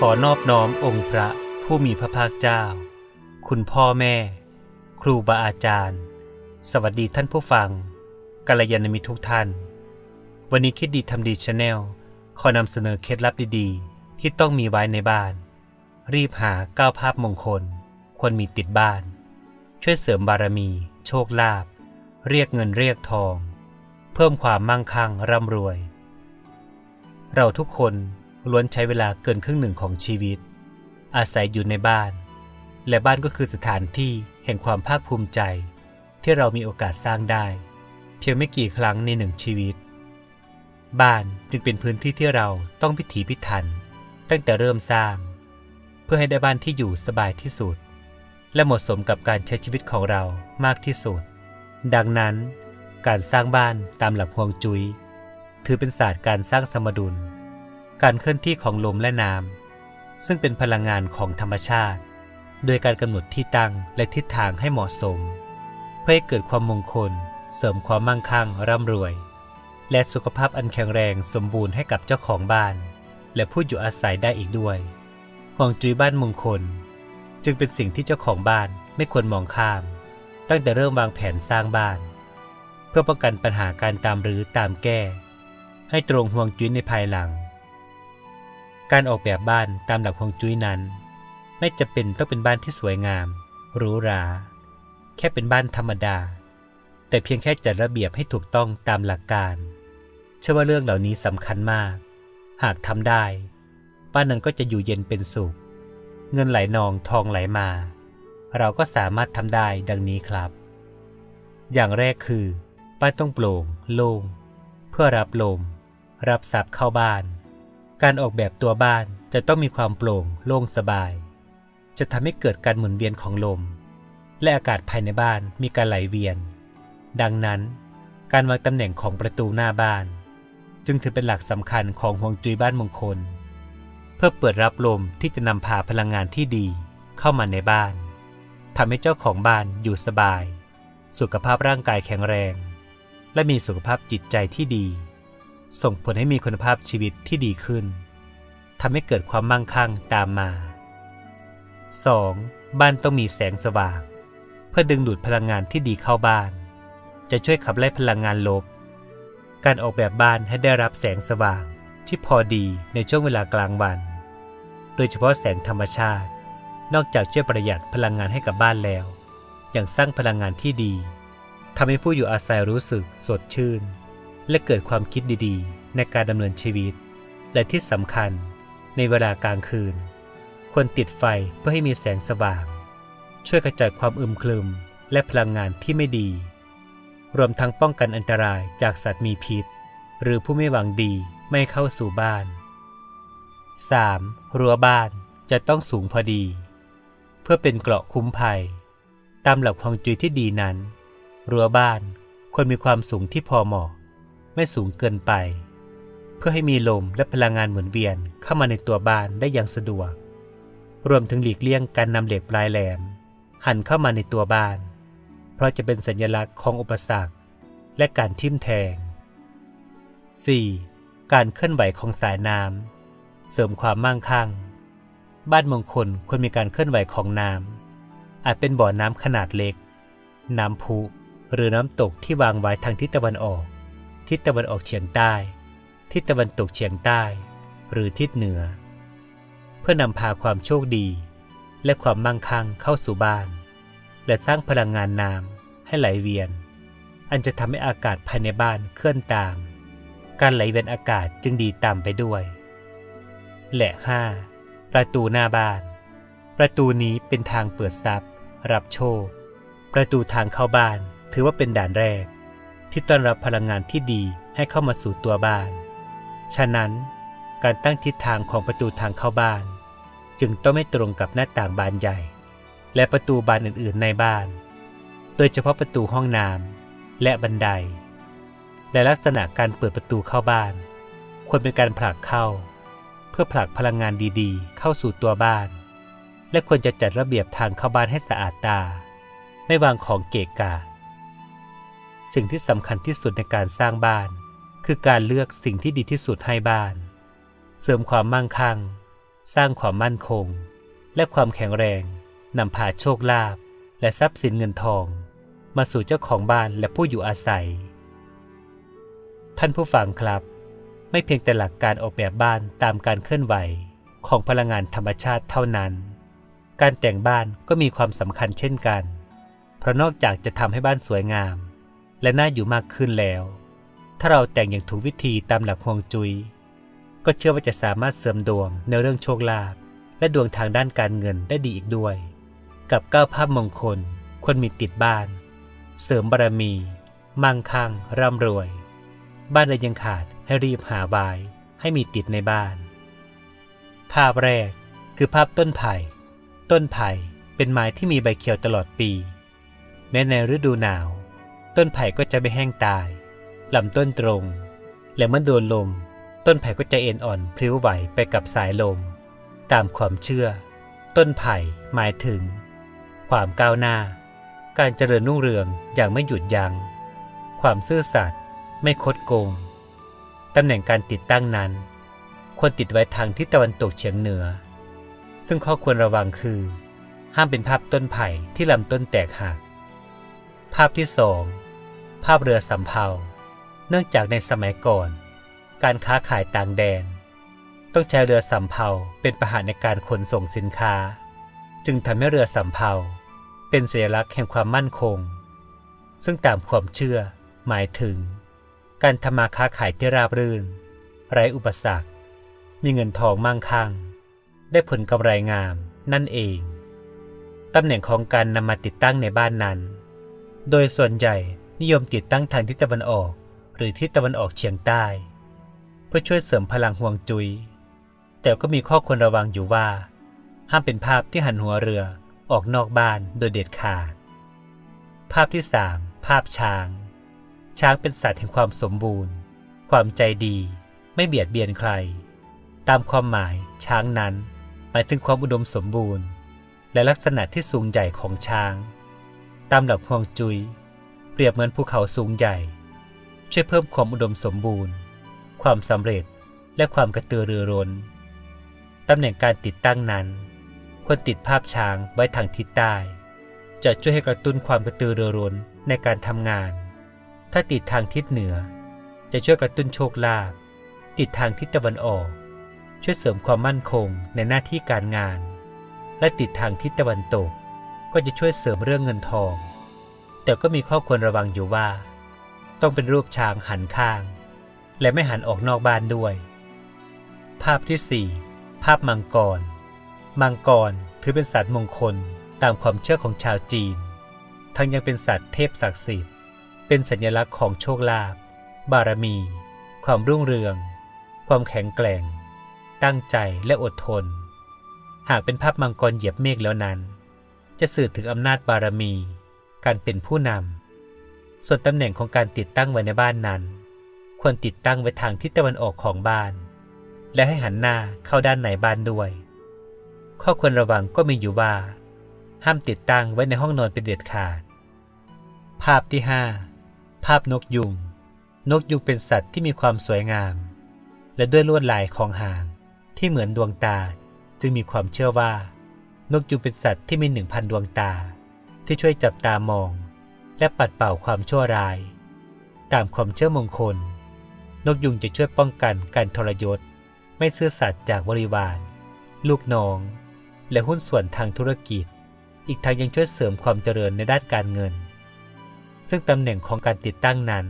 ขอนอบน้อมองค์พระผู้มีพระภาคเจ้า คุณพ่อแม่ ครูบาอาจารย์ สวัสดีท่านผู้ฟังกัลยาณมิตรทุกท่าน วันนี้คิดดีทำดีชาแนลขอนำเสนอเคล็ดลับดีๆ ที่ต้องมีไว้ในบ้าน รีบหาก้าวภาพมงคล ควรมีติดบ้าน ช่วยเสริมบารมี โชคลาภเรียกเงินเรียกทอง เพิ่มความมั่งคั่งร่ำรวย เราทุกคน ล้วนใช้เวลาเกินครึ่งหนึ่งของชีวิต อาศัยอยู่ในบ้าน และบ้านก็คือสถานที่แห่งความภาคภูมิใจ ที่เรามีโอกาสสร้างได้ เพียงไม่กี่ครั้งในหนึ่งชีวิต บ้านจึงเป็นพื้นที่ที่เราต้องพิถีพิถัน ตั้งแต่เริ่มสร้าง เพื่อให้ได้บ้านที่อยู่สบายที่สุด และเหมาะสมกับการใช้ชีวิตของเรามากที่สุด ดังนั้น การสร้างบ้านตามหลักฮวงจุย้ยถือเป็นศาสตร์การสร้างสมดุล การเคลื่อนที่ของลมและน้ำซึ่งเป็นพลังงานของธรรมชาติ โดยการกำหนดที่ตั้งและทิศทางให้เหมาะสม เพื่อให้เกิดความมงคล เสริมความมั่งคั่งร่ำรวย และสุขภาพอันแข็งแรงสมบูรณ์ให้กับเจ้าของบ้าน และผู้อยู่อาศัยได้อีกด้วยฮวงจุ้ยบ้านมงคล จึงเป็นสิ่งที่เจ้าของบ้านไม่ควรมองข้าม ตั้งแต่เริ่มวางแผนสร้างบ้าน เพื่อป้องกันปัญหาการตามรื้อตามแก้ ให้ตรงห่วงจุ้ยในภายหลัง การออกแบบบ้านตามหลักห่วงจุ้ยนั้น ไม่จะเป็นต้องเป็นบ้านที่สวยงามหรูหรา แค่เป็นบ้านธรรมดา แต่เพียงแค่จัดระเบียบให้ถูกต้องตามหลักการเชื่อว่าเรื่องเหล่านี้สำคัญมาก หากทำได้ บ้านนั้นก็จะอยู่เย็นเป็นสุข เงินไหลนองทองไหลมา เราก็สามารถทำได้ดังนี้ครับ อย่างแรกคือ บ้านต้องโปร่ง โล่ง เพื่อรับลม รับซับเข้าบ้าน การออกแบบตัวบ้านจะต้องมีความโปร่งโล่งสบาย จะทำให้เกิดการหมุนเวียนของลม และอากาศภายในบ้านมีการไหลเวียน ดังนั้น การวางตำแหน่งของประตูหน้าบ้าน จึงถือเป็นหลักสำคัญของฮวงจุ้ยบ้านมงคล เพื่อเปิดรับลมที่จะนำพาพลังงานที่ดีเข้ามาในบ้านทำให้เจ้าของบ้านอยู่สบาย สุขภาพร่างกายแข็งแรง และมีสุขภาพจิตใจที่ดี ส่งผลให้มีคุณภาพชีวิตที่ดีขึ้นทำให้เกิดความมั่งคั่งตามมา 2. บ้านต้องมีแสงสว่าง เพื่อดึงดูดพลังงานที่ดีเข้าบ้าน จะช่วยขับไล่พลังงานลบ การออกแบบบ้านให้ได้รับแสงสว่างที่พอดีในช่วงเวลากลางวัน โดยเฉพาะแสงธรรมชาติ นอกจากช่วยประหยัดพลังงานให้กับบ้านแล้ว ยังสร้างพลังงานที่ดีทำให้ผู้อยู่อาศัยรู้สึกสดชื่น และเกิดความคิดดีๆ ในการดำเนินชีวิต และที่สำคัญในเวลากลางคืน ควรติดไฟเพื่อให้มีแสงสว่าง ช่วยขจัดความอึมครึมและพลังงานที่ไม่ดี รวมทั้งป้องกันอันตรายจากสัตว์มีพิษ หรือผู้ไม่หวังดีไม่เข้าสู่บ้าน 3. รั้วบ้านจะต้องสูงพอดี เพื่อเป็นเกราะคุ้มภัย ตามหลักฮวงจุ้ยที่ดีนั้น รั้วบ้านควรมีความสูงที่พอเหมาะ ไม่สูงเกินไป เพื่อให้มีลมและพลังงานหมุนเวียนเข้ามาในตัวบ้านได้อย่างสะดวก รวมถึงหลีกเลี่ยงการนำเหล็กปลายแหลม หันเข้ามาในตัวบ้าน เพราะจะเป็นสัญลักษณ์ของอุปสรรค และการทิ่มแทง 4. การเคลื่อนไหวของสายน้ำเสริมความมั่งคั่ง บ้านมงคลควรมีการเคลื่อนไหวของน้ำอาจเป็นบ่อน้ำขนาดเล็ก น้ำพุหรือน้ำตกที่วางไว้ทางทิศตะวันออก ทิศตะวันออกเฉียงใต้ ทิศตะวันตกเฉียงใต้ หรือทิศเหนือ เพื่อนำพาความโชคดี และความมั่งคั่งเข้าสู่บ้าน และสร้างพลังงานน้ำให้ไหลเวียน อันจะทำให้อากาศภายในบ้านเคลื่อนตาม การไหลเวียนอากาศจึงดีตามไปด้วย และ 5. ประตูหน้าบ้าน ประตูนี้เป็นทางเปิดทรัพย์ รับโชค ประตูทางเข้าบ้านถือว่าเป็นด่านแรก ที่ต้อนรับพลังงานที่ดีให้เข้ามาสู่ตัวบ้าน ฉะนั้น การตั้งทิศทางของประตูทางเข้าบ้าน จึงต้องไม่ตรงกับหน้าต่างบานใหญ่ และประตูบานอื่นๆในบ้าน โดยเฉพาะประตูห้องน้ำและบันได และลักษณะการเปิดประตูเข้าบ้าน ควรเป็นการผลักเข้า เพื่อผลักพลังงานดีๆ เข้าสู่ตัวบ้าน และควรจะจัดระเบียบทางเข้าบ้านให้สะอาดตา ไม่วางของเกะกะ สิ่งที่สำคัญที่สุดในการสร้างบ้าน คือการเลือกสิ่งที่ดีที่สุดให้บ้าน เสริมความมั่งคั่ง สร้างความมั่นคง และความแข็งแรงนำพาโชคลาภและทรัพย์สินเงินทอง มาสู่เจ้าของบ้านและผู้อยู่อาศัย ท่านผู้ฟังครับ ไม่เพียงแต่หลักการออกแบบบ้านตามการเคลื่อนไหวของพลังงานธรรมชาติเท่านั้น การแต่งบ้านก็มีความสำคัญเช่นกัน เพราะนอกจากจะทำให้บ้านสวยงาม และน่าอยู่มากขึ้นแล้ว ถ้าเราแต่งอย่างถูกวิธีตามหลักฮวงจุย้ยก็เชื่อว่าจะสามารถเสริมดวงในเรื่องโชคลาภและดวงทางด้านการเงินได้ดีอีกด้วย กับเก้าภาพมงคลควรมีติดบ้าน เสริมบารมี มั่งคั่งร่ำรวย บ้านใดยังขาดให้รีบหาไว้ให้มีติดในบ้าน ภาพแรกคือภาพต้นไผ่ ต้นไผ่เป็นไม้ที่มีใบเขียวตลอดปี แม้ในฤดูหนาว ต้นไผ่ก็จะไม่แห้งตายลำต้นตรง และเมื่อโดนลม ต้นไผ่ก็จะเอ็นอ่อนพลิ้วไหวไปกับสายลม ตามความเชื่อ ต้นไผ่หมายถึง ความก้าวหน้า การเจริญรุ่งเรืองอย่างไม่หยุดยัง้งความซื่อสัตย์ไม่คดโกงตำแหน่งการติดตั้งนั้น ควรติดไว้ทางทิศตะวันตกเฉียงเหนือ ซึ่งข้อควรระวังคือ ห้ามเป็นภาพต้นไผ่ที่ลำต้นแตกหักภาพที่สอง ภาพเรือสำเภา เนื่องจากในสมัยก่อน การค้าขายต่างแดน ต้องใช้เรือสำเภาเป็นพาหะในการขนส่งสินค้า จึงทำให้เรือสำเภาเป็นสัญลักษณ์แห่งความมั่นคง ซึ่งตามความเชื่อหมายถึง การทำมาค้าขายที่ราบรื่น ไร้อุปสรรค มีเงินทองมั่งคั่ง ได้ผลกำไรงามนั่นเองตำแหน่งของการนำมาติดตั้งในบ้านนั้น โดยส่วนใหญ่ นิยมติดตั้งทางทิศตะวันออก หรือทิศตะวันออกเฉียงใต้ เพื่อช่วยเสริมพลังห่วงจุย้ยแต่ก็มีข้อควรระวังอยู่ว่า ห้ามเป็นภาพที่หันหัวเรือออกนอกบ้านโดยเด็ดขาด ภาพที่ 3 ภาพช้าง ช้างเป็นสัตว์แห่งความสมบูรณ์ ความใจดี ไม่เบียดเบียนใคร ตามความหมายช้างนั้น หมายถึงความอุดมสมบูรณ์ และลักษณะที่สูงใหญ่ของช้าง ตามหลักฮวงจุย้ย เปรียบเหมือนภูเขาสูงใหญ่ ช่วยเพิ่มความอุดมสมบูรณ์ ความสำเร็จและความกระตือรือร้นตำแหน่งการติดตั้งนั้น ควรติดภาพช้างไว้ทางทิศใต้ จะช่วยให้กระตุ้นความกระตือรือร้นในการทำงาน ถ้าติดทางทิศเหนือ จะช่วยกระตุ้นโชคลาภติดทางทิศตะวันออก ช่วยเสริมความมั่นคงในหน้าที่การงาน และติดทางทิศตะวันตก ก็จะช่วยเสริมเรื่องเงินทอง แต่ก็มีข้อควรระวังอยู่ว่า ต้องเป็นรูปช้างหันข้าง และไม่หันออกนอกบ้านด้วย ภาพที่ 4 ภาพมังกร มังกรถือเป็นสัตว์มงคลตามความเชื่อของชาวจีน ทั้งยังเป็นสัตว์เทพศักดิ์สิทธิ์ เป็นสัญลักษณ์ของโชคลาภ บารมี ความรุ่งเรือง ความแข็งแกร่ง ตั้งใจและอดทน หากเป็นภาพมังกรเหยียบเมฆแล้วนั้น จะสื่อถึงอำนาจบารมี การเป็นผู้นำ ส่วนตำแหน่งของการติดตั้งไว้ในบ้านนั้น ควรติดตั้งไว้ทางทิศตะวันออกของบ้าน และให้หันหน้าเข้าด้านในบ้านด้วย ข้อควรระวังก็มีอยู่ว่า ห้ามติดตั้งไว้ในห้องนอนเป็นเด็ดขาด ภาพที่ 5 ภาพนกยุง นกยุงเป็นสัตว์ที่มีความสวยงาม และด้วยลวดลายของหางที่เหมือนดวงตา จึงมีความเชื่อว่า นกยุงเป็นสัตว์ที่มีหนึ่งพันดวงตา ที่ช่วยจับตามอง และปัดเป่าความชั่วร้าย ตามความเชื่อมงคล นกยุงจะช่วยป้องกันการทรยศ ไม่ซื่อสัตย์จากบริวาร ลูกน้อง และหุ้นส่วนทางธุรกิจ อีกทั้งยังช่วยเสริมความเจริญในด้านการเงิน ซึ่งตำแหน่งของการติดตั้งนั้น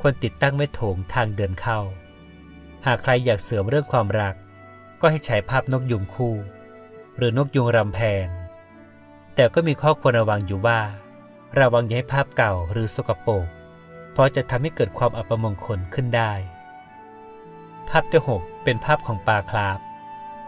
ควรติดตั้งไว้โถงทางเดินเข้า หากใครอยากเสริมเรื่องความรัก ก็ให้ใช้ภาพนกยุงคู่ หรือนกยุงรำแพน แต่ก็มีข้อควรระวังอยู่ว่า ระวังอย่าให้ภาพเก่าหรือสกปรกเพราะจะทำให้เกิดความอัปมงคลขึ้นได้ ภาพที่หกเป็นภาพของปลาคราฟ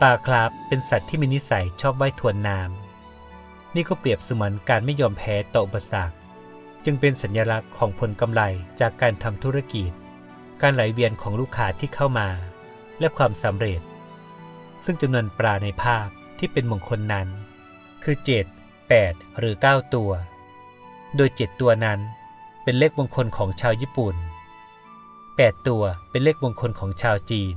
ปลาคราฟเป็นสัตว์ที่มีนิสัยชอบว่ายทวนน้ำนี่ก็เปรียบเสมือนการไม่ยอมแพ้ต่ออุปสรรคจึงเป็นสัญลักษณ์ของผลกำไรจากการทำธุรกิจ การไหลเวียนของลูกค้าที่เข้ามา และความสำเร็จ ซึ่งจำนวนปลาในภาพที่เป็นมงคลนั้น คือ 7 8 หรือ 9 ตัว โดย 7 ตัวนั้นเป็นเลขมงคลของชาวญี่ปุ่น 8 ตัวเป็นเลขมงคลของชาวจีน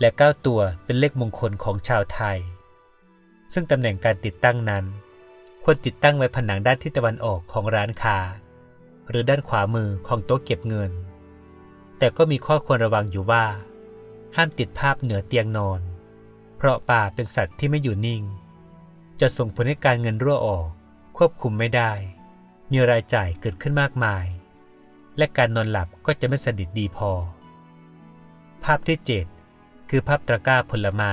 และ 9 ตัวเป็นเลขมงคลของชาวไทย ซึ่งตำแหน่งการติดตั้งนั้น ควรติดตั้งไว้ผนังด้านทิศตะวันออกของร้านค้า หรือด้านขวามือของโต๊ะเก็บเงิน แต่ก็มีข้อควรระวังอยู่ว่า ห้ามติดภาพเหนือเตียงนอน เพราะป่าเป็นสัตว์ที่ไม่อยู่นิ่ง จะส่งผลให้การเงินรั่วออก ควบคุมไม่ได้ มีรายจ่ายเกิดขึ้นมากมาย และการนอนหลับก็จะไม่สนิทดีพอ ภาพที่ 7 คือภาพตะกร้าผลไม้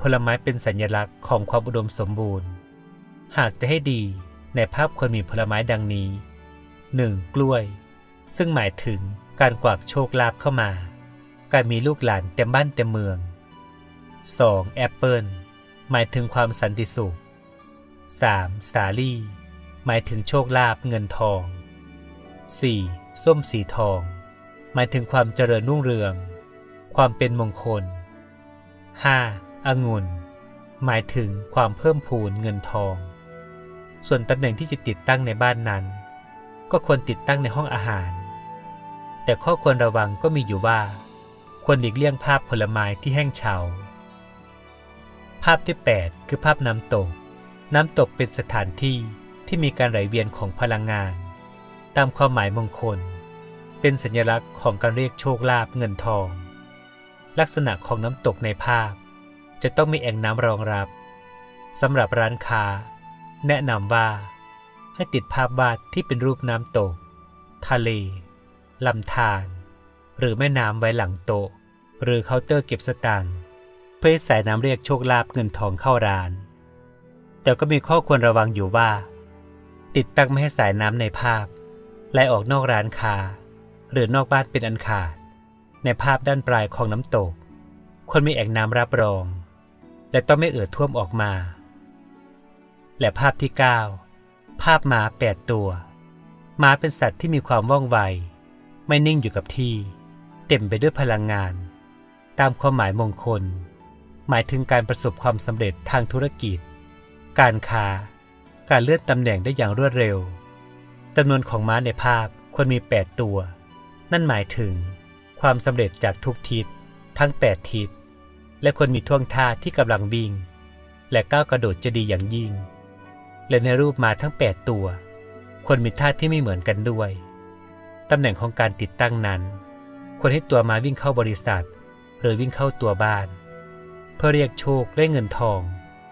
ผลไม้เป็นสัญลักษณ์ของความอุดมสมบูรณ์ หากจะให้ดีในภาพควรมีผลไม้ดังนี้ 1. กล้วย ซึ่งหมายถึงการกวากโชคลาภเข้ามา การมีลูกหลานเต็มบ้านเต็มเมือง 2. แอปเปิล หมายถึงความสันติสุข 3. สาลี่ หมายถึงโชคลาภเงินทอง 4. ส้มสีทอง หมายถึงความเจริญรุ่งเรือง ความเป็นมงคล 5. องุ่น หมายถึงความเพิ่มพูนเงินทอง ส่วนตำแหน่งที่จะติดตั้งในบ้านนั้น ก็ควรติดตั้งในห้องอาหาร แต่ข้อควรระวังก็มีอยู่ว่า ควรหลีกเลี่ยงภาพผลไม้ที่แห้งเฉา ภาพที่ 8 คือภาพน้ำตก น้ำตกเป็นสถานที่ที่มีการไหลเวียนของพลังงาน ตามความหมายมงคล เป็นสัญลักษณ์ของการเรียกโชคลาภเงินทอง ลักษณะของน้ำตกในภาพ จะต้องมีแอ่งน้ำรองรับสำหรับร้านค้า แนะนำว่า ให้ติดภาพวาดที่เป็นรูปน้ำตก ทะเลลำธารหรือแม่น้ำไว้หลังโต๊ะหรือเคาน์เตอร์เก็บสตางค์ พื่อสายน้ำเรียกโชคลาภเงินทองเข้าร้าน แต่ก็มีข้อควรระวังอยู่ว่า ติดตั้งไม่ให้สายน้ำในภาพไหลออกนอกร้านค้าหรือนอกบ้านเป็นอันขาด ในภาพด้านปลายของน้ำตกควรมีแอ่งน้ำรับรอง และต้องไม่เอ่อท่วมออกมา และภาพที่ 9 ภาพหมาแปดตัวหมาเป็นสัตว์ที่มีความว่องไว ไม่นิ่งอยู่กับที่ เต็มไปด้วยพลังงาน ตามความหมายมงคล หมายถึงการประสบความสำเร็จทางธุรกิจ การค้า การเลื่อนตำแหน่งได้อย่างรวดเร็วจำนวนของม้าในภาพควรมี 8 ตัว นั่นหมายถึง ความสำเร็จจากทุกทิศ ทั้ง 8 ทิศ และควรมีท่วงท่าที่กำลังวิ่ง และก้าวกระโดดจะดีอย่างยิ่ง และในรูปม้าทั้ง 8 ตัว ควรมีท่าที่ไม่เหมือนกันด้วย ตำแหน่งของการติดตั้งนั้น ควรให้ตัวม้าวิ่งเข้าบริษัท หรือวิ่งเข้าตัวบ้าน พื่อเรียกโชคและเงินทอง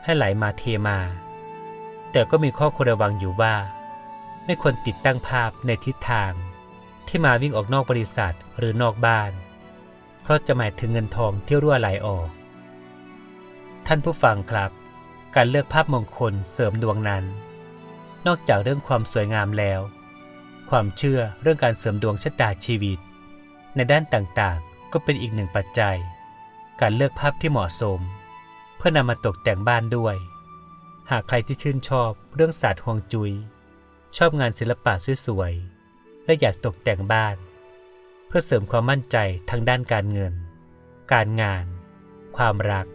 ให้ไหลมาเทมา แต่ก็มีข้อควรระวังอยู่ว่า ไม่ควรติดตั้งภาพในทิศทาง ที่มาวิ่งออกนอกบริษัทหรือนอกบ้าน เพราะจะหมายถึงเงินทองที่รั่วไหลออก ท่านผู้ฟังครับ การเลือกภาพมงคลเสริมดวงนั้น นอกจากเรื่องความสวยงามแล้ว ความเชื่อเรื่องการเสริมดวงชะตาชีวิต ในด้านต่างๆ ก็เป็นอีกหนึ่งปัจจัย การเลือกภาพที่เหมาะสม เพื่อนำมาตกแต่งบ้านด้วย หากใครที่ชื่นชอบเรื่องศาสตร์ฮวงจุย้ยชอบงานศิลปะสวยๆและอยากตกแต่งบ้าน เพื่อเสริมความมั่นใจทางด้านการเงิน การงาน ความรัก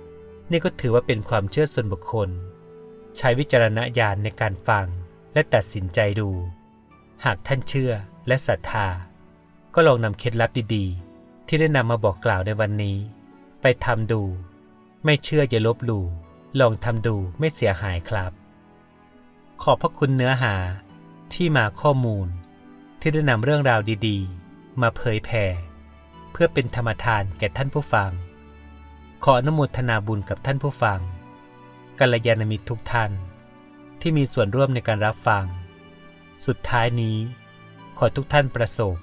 นี่ก็ถือว่าเป็นความเชื่อส่วนบุคคล ใช้วิจารณญาณในการฟังและตัดสินใจดู หากท่านเชื่อและศรัทธา ก็ลองนำเคล็ดลับดีๆ ที่ได้นำมาบอกกล่าวในวันนี้ ไปทำดู ไม่เชื่ออย่าลบหลู่ลองทำดูไม่เสียหายครับ ขอบพระคุณเนื้อหาที่มาข้อมูล ที่ได้นำเรื่องราวดีๆ มาเผยแผ่เพื่อเป็นธรรมทานแก่ท่านผู้ฟัง ขออนุโมทนาบุญกับท่านผู้ฟังกัลยาณมิตรทุกท่าน ที่มีส่วนร่วมในการรับฟัง สุดท้ายนี้ ขอทุกท่านประสบ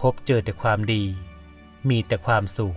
พบเจอแต่ความดี มีแต่ความสุข